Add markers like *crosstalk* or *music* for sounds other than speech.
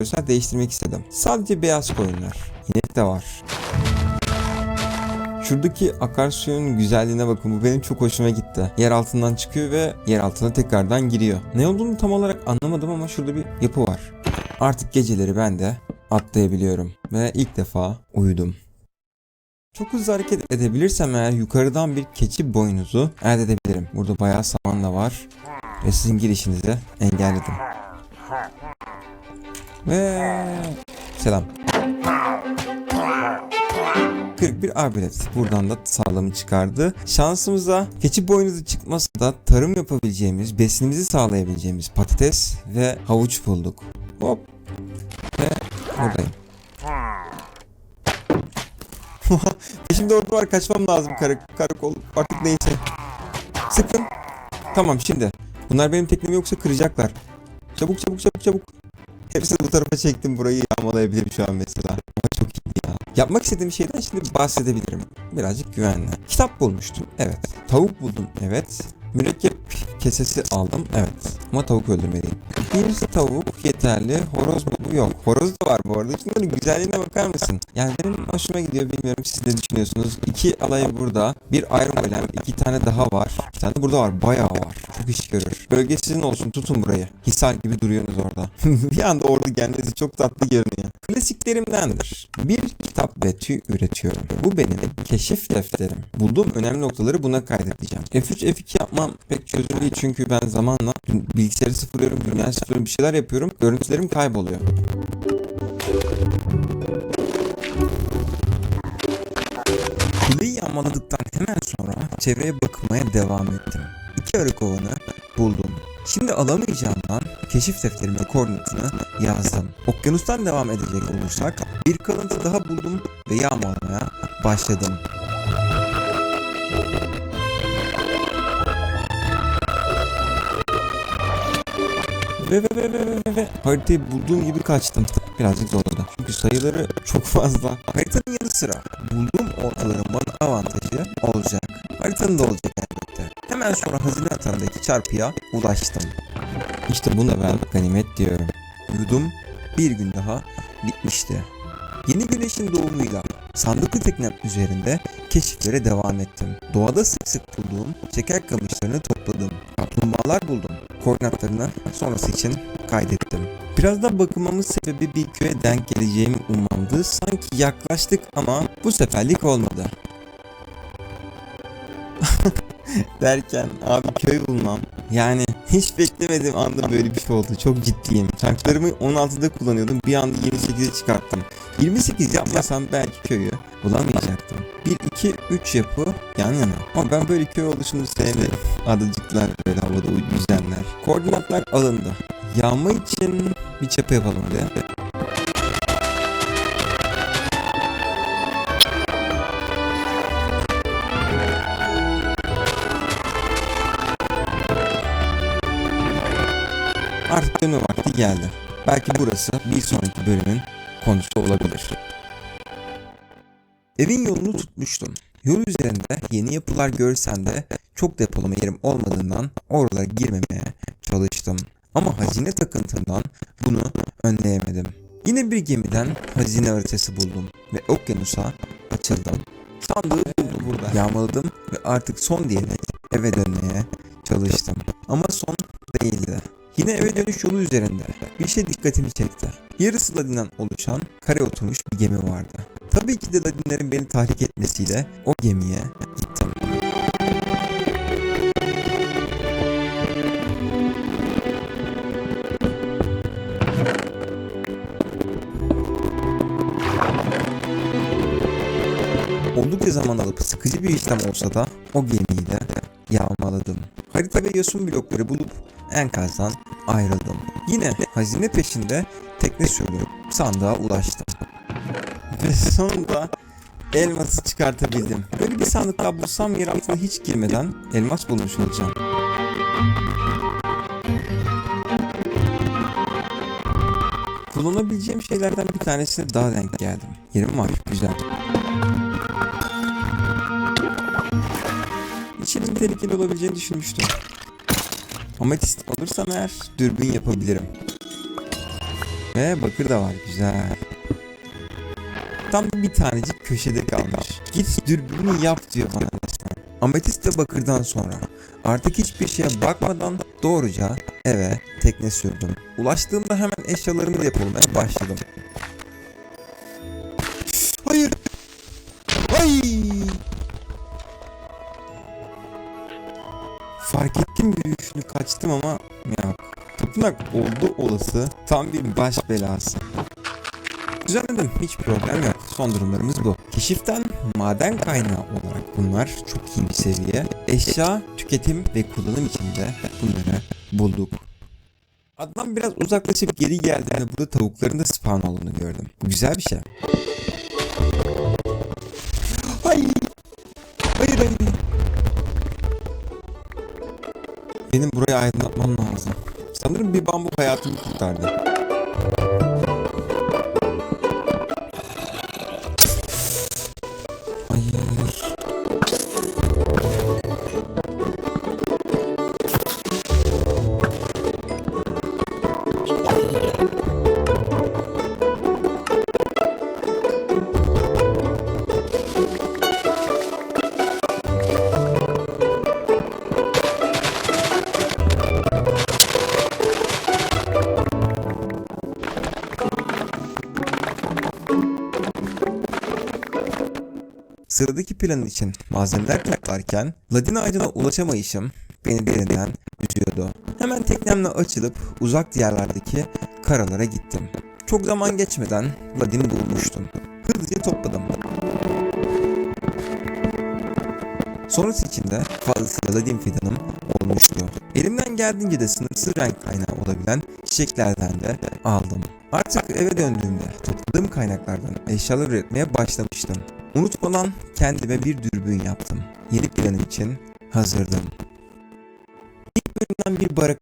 görsel değiştirmek istedim. Sadece beyaz koyunlar. İnek de var. Şuradaki akarsuyun güzelliğine bakın bu benim çok hoşuma gitti. Yer altından çıkıyor ve yer altına tekrardan giriyor. Ne olduğunu tam olarak anlamadım ama şurada bir yapı var. Artık geceleri ben de atlayabiliyorum ve ilk defa uyudum. Çok hızlı hareket edebilirsem eğer yukarıdan bir keçi boynuzu elde edebilirim. Burada bayağı saman da var ve sizin girişinizi engelledim. Selam. 41 arbelet. Buradan da sağlamı çıkardı. Şansımıza keçi boynuzu çıkmasa da tarım yapabileceğimiz, besinimizi sağlayabileceğimiz patates ve havuç bulduk. Hop. Ve buradayım. *laughs* Peşimde ordu var kaçmam lazım kara, karakol artık neyse. Sıkın. Tamam şimdi. Bunlar benim teknemi yoksa kıracaklar. Çabuk çabuk çabuk çabuk. Hepsini bu tarafa çektim burayı yağmalayabilirim şu an mesela. Ama çok iyi ya. Yapmak istediğim şeyden şimdi bahsedebilirim. Birazcık güvenli. Kitap bulmuştum. Evet. Tavuk buldum. Evet. Mürekkep kesesi aldım. Evet. Ama tavuk öldürmeliyim. Birincisi tavuk yeterli. Horoz mu bu? Yok. Horoz da var bu arada. Şunların güzelliğine bakar mısın? Yani benim hoşuma gidiyor. Bilmiyorum siz ne düşünüyorsunuz. İki alay burada. Bir Iron Golem. iki tane daha var. İki tane burada var. Bayağı var. Çok iş görür. Bölge sizin olsun. Tutun burayı. Hisar gibi duruyorsunuz orada. *laughs* bir anda ordu gelmesi çok tatlı görünüyor. Klasiklerimdendir. Bir kitap ve tüy üretiyorum. Bu benim keşif defterim. Bulduğum önemli noktaları buna kaydedeceğim. F3 F2 yapmam pek çözüm değil çünkü ben zamanla bilgisayarı sıfırlıyorum, dünyayı sıfırlıyorum, bir şeyler yapıyorum. Görüntülerim kayboluyor. Kuleyi yağmaladıktan hemen sonra çevreye bakmaya devam ettim. İki arı kovanı buldum. Şimdi alamayacağımdan keşif defterime koordinatını yazdım. Okyanustan devam edecek olursak bir kalıntı daha buldum ve yağmalamaya başladım. Ve ve ve ve ve ve haritayı bulduğum gibi kaçtım. Birazcık zorladı. Çünkü sayıları çok fazla. Haritanın yanı sıra bulduğum ortaların bana avantajı olacak. Haritanın da olacak elbette. Hemen sonra hazine atağındaki çarpıya ulaştım. İşte buna ben ganimet diyorum. Yudum bir gün daha bitmişti. Yeni güneşin doğumuyla sandıklı teknem üzerinde keşiflere devam ettim. Doğada sık sık bulduğum şeker kamışlarını topladım. Kaplumbağalar buldum. Koordinatlarını sonrası için kaydettim. Biraz da bakımamın sebebi bir köye denk geleceğimi ummamdı. Sanki yaklaştık ama bu seferlik olmadı. *laughs* Derken abi köy bulmam. Yani hiç beklemediğim anda böyle bir şey oldu. Çok ciddiyim. Tanklarımı 16'da kullanıyordum. Bir anda 28'e çıkarttım. 28 yapmasam belki köyü bulamayacaktım. 1, 2, 3 yapı yan yana. Ama ben böyle köy oluşunu sevmiyorum. Adacıklar böyle havada yüzenler. Koordinatlar alındı. Yağma için bir çapı yapalım hadi. Artık dönme vakti geldi. Belki burası bir sonraki bölümün konusu olabilir. Evin yolunu tutmuştum. Yol üzerinde yeni yapılar görsem de çok depolama yerim olmadığından oralara girmemeye çalıştım. Ama hazine takıntımdan bunu önleyemedim. Yine bir gemiden hazine haritası buldum ve okyanusa açıldım. Sandığı buldum burada. Yağmaladım ve artık son diyerek eve dönmeye çalıştım. Ama son değildi. Yine eve dönüş yolu üzerinde bir şey dikkatimi çekti. Yarısı Ladin'den oluşan kare oturmuş bir gemi vardı. Tabii ki de Ladinlerin beni tahrik etmesiyle o gemiye Oldukça zaman alıp sıkıcı bir işlem olsa da o gemiyi de yağmaladım. Harita ve yosun blokları bulup enkazdan ayrıldım. Yine hazine peşinde tekne sürdürüp sandığa ulaştım. Ve sonunda elması çıkartabildim. Böyle bir sandık daha bulsam yer altına hiç girmeden elmas bulmuş olacağım. Kullanabileceğim şeylerden bir tanesine daha denk geldim. Yerim var, güzel. İçerinin tehlikeli olabileceğini düşünmüştüm. Ametist alırsam eğer dürbün yapabilirim. Ve bakır da var güzel. Tam bir tanecik köşede kalmış. Git dürbünü yap diyor bana resmen. Ametist ve bakırdan sonra artık hiçbir şeye bakmadan doğruca eve tekne sürdüm. Ulaştığımda hemen eşyalarımı depolamaya başladım. Fark ettim yürüyüşünü kaçtım ama yok. Tapınak oldu olası tam bir baş belası. Düzenledim hiç problem yok. Son durumlarımız bu. Keşiften maden kaynağı olarak bunlar çok iyi bir seviye. Eşya, tüketim ve kullanım içinde bunları bulduk. Adnan biraz uzaklaşıp geri geldi ve burada tavukların da spawn olduğunu gördüm. Bu güzel bir şey. Benim burayı aydınlatmam lazım. Sanırım bir bambu hayatımı kurtardı. Sıradaki planın için malzemeler toplarken Ladin ağacına ulaşamayışım beni derinden üzüyordu. Hemen teknemle açılıp uzak diyarlardaki karalara gittim. Çok zaman geçmeden Ladin bulmuştum. Hızlıca topladım. Sonrası içinde fazlasıyla ladin fidanım olmuştu. Elimden geldiğince de sınırsız renk kaynağı olabilen çiçeklerden de aldım. Artık eve döndüğümde topladığım kaynaklardan eşyalar üretmeye başlamıştım. Unutmadan kendime bir dürbün yaptım. Yeni planım için hazırdım. İlk bölümden bir barak